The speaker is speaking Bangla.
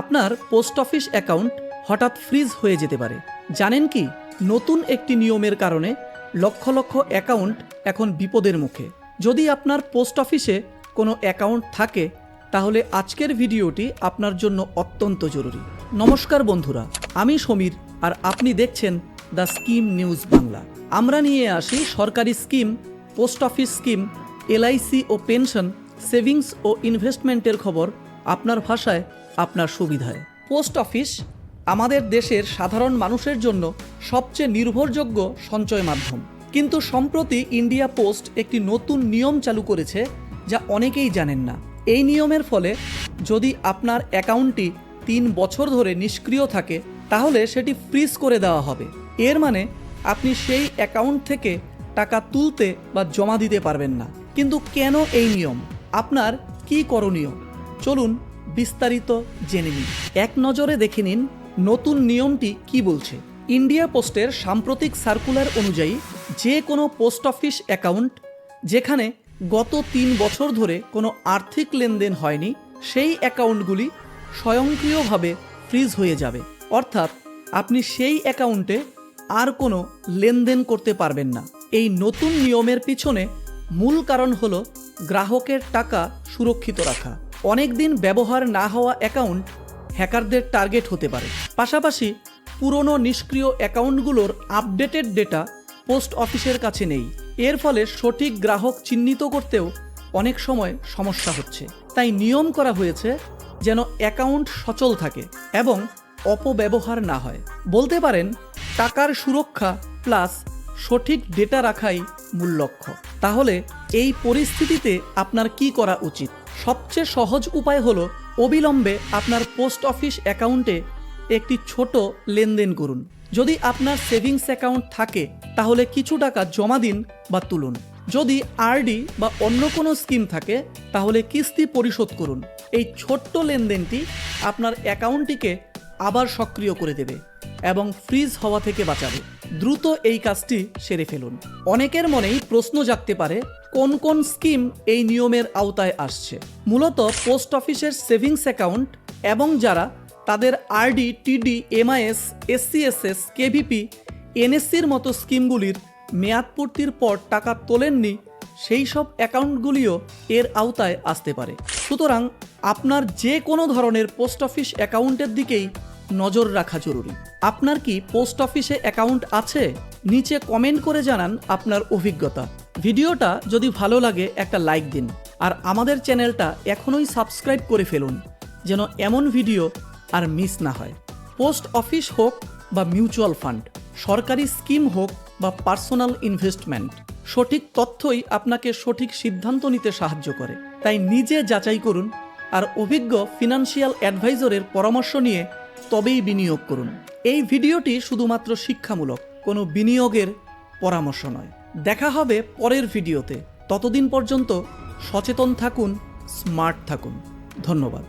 আপনার পোস্ট অফিস অ্যাকাউন্ট হঠাৎ ফ্রিজ হয়ে যেতে পারে। জানেন কি? নতুন একটি নিয়মের কারণে লক্ষ লক্ষ অ্যাকাউন্ট এখন বিপদের মুখে। যদি আপনার পোস্ট অফিসে কোনো অ্যাকাউন্ট থাকে, তাহলে আজকের ভিডিওটি আপনার জন্য অত্যন্ত জরুরি। নমস্কার বন্ধুরা, আমি সমীর আর আপনি দেখছেন দ্য স্কিম নিউজ বাংলা। আমরা নিয়ে আসি সরকারি scheme, post office scheme, LIC ও পেনশন, সেভিংস ও ইনভেস্টমেন্টের খবর। আপনার ভাষায় আপনার সুবিধায়। পোস্ট অফিস আমাদের দেশের সাধারণ মানুষের জন্য সবচেয়ে নির্ভরযোগ্য সঞ্চয় মাধ্যম। কিন্তু সম্প্রতি ইন্ডিয়া পোস্ট একটি নতুন নিয়ম চালু করেছে যা অনেকেই জানেন না। এই নিয়মের ফলে যদি আপনার অ্যাকাউন্টটি তিন বছর ধরে নিষ্ক্রিয় থাকে, তাহলে সেটি ফ্রিজ করে দেওয়া হবে। এর মানে আপনি সেই অ্যাকাউন্ট থেকে টাকা তুলতে বা জমা দিতে পারবেন না। কিন্তু কেন এই নিয়ম? আপনার কি করণীয়? চলুন বিস্তারিত জেনে নিন। এক নজরে দেখে নিন নতুন নিয়মটি কি বলছে। ইন্ডিয়া পোস্টের সাম্প্রতিক সার্কুলার অনুযায়ী যে কোনো পোস্ট অফিস অ্যাকাউন্ট, যেখানে গত তিন বছর ধরে কোনো আর্থিক লেনদেন হয়নি, সেই অ্যাকাউন্টগুলি স্বয়ংক্রিয়ভাবে ফ্রিজ হয়ে যাবে। অর্থাৎ আপনি সেই অ্যাকাউন্টে আর কোনো লেনদেন করতে পারবেন না। এই নতুন নিয়মের পিছনে মূল কারণ হলো গ্রাহকের টাকা সুরক্ষিত রাখা। অনেক দিন ব্যবহার না হওয়া অ্যাকাউন্ট হ্যাকারদের টার্গেট হতে পারে। পাশাপাশি পুরনো নিষ্ক্রিয় অ্যাকাউন্টগুলোর আপডেটেড ডেটা পোস্ট অফিসের কাছে নেই। এর ফলে সঠিক গ্রাহক চিহ্নিত করতেও অনেক সময় সমস্যা হচ্ছে। তাই নিয়ম করা হয়েছে যেন অ্যাকাউন্ট সচল থাকে এবং অপব্যবহার না হয়। বলতে পারেন, টাকার সুরক্ষা প্লাস সঠিক ডেটা রাখাই মূল লক্ষ্য। তাহলে এই পরিস্থিতিতে আপনার কি করা উচিত? সবচেয়ে সহজ উপায় হলো অবিলম্বে আপনার পোস্ট অফিস অ্যাকাউন্টে একটি ছোট লেনদেন করুন। যদি আপনার সেভিংস অ্যাকাউন্ট থাকে, তাহলে কিছু টাকা জমা দিন বা তুলুন। যদি আরডি বা অন্য কোনো স্কিম থাকে, তাহলে কিস্তি পরিশোধ করুন। এই ছোট্ট লেনদেনটি আপনার অ্যাকাউন্টটিকে আবার সক্রিয় করে দেবে এবং ফ্রিজ হওয়া থেকে বাঁচাবে। দ্রুত এই কাজটি সেরে ফেলুন। অনেকের মনেই প্রশ্ন জাগতে পারে কোন কোন স্কিম এই নিয়মের আওতায় আসছে? মূলত পোস্ট অফিসের সেভিংস অ্যাকাউন্ট এবং যারা তাদের আরডি, টিডি, এমআইএস, এসসিএসএস, কেভিপি, এনএসসির মতো স্কিমগুলির মেয়াদ পূর্তির পর টাকা তোলেননি, সেই সব অ্যাকাউন্টগুলিও এর আওতায় আসতে পারে। সুতরাং আপনার যে কোনো ধরনের পোস্ট অফিস অ্যাকাউন্টের দিকেই নজর রাখা জরুরি। আপনার কি পোস্ট অফিসে অ্যাকাউন্ট আছে? নিচে কমেন্ট করে জানান আপনার অভিজ্ঞতা। ভিডিওটা যদি ভালো লাগে, একটা লাইক দিন। আর আমাদের চ্যানেলটা এখনোই সাবস্ক্রাইব করে ফেলুন, যেন এমন ভিডিও আর মিস না হয়। পোস্ট অফিস হোক বা মিউচুয়াল ফান্ড সরকারি স্কিম হোক বা পার্সোনাল ইনভেস্টমেন্ট সঠিক তথ্যই আপনাকে সঠিক সিদ্ধান্ত নিতে সাহায্য করে। তাই নিজে যাচাই করুন আর অভিজ্ঞ ফিনান্সিয়াল অ্যাডভাইজরের পরামর্শ নিয়ে তবেই বিনিয়োগ করুন। এই ভিডিওটি শুধুমাত্র শিক্ষামূলক, কোনো বিনিয়োগের পরামর্শ নয়। দেখা হবে পরের ভিডিওতে। ততদিন পর্যন্ত সচেতন থাকুন স্মার্ট থাকুন। ধন্যবাদ।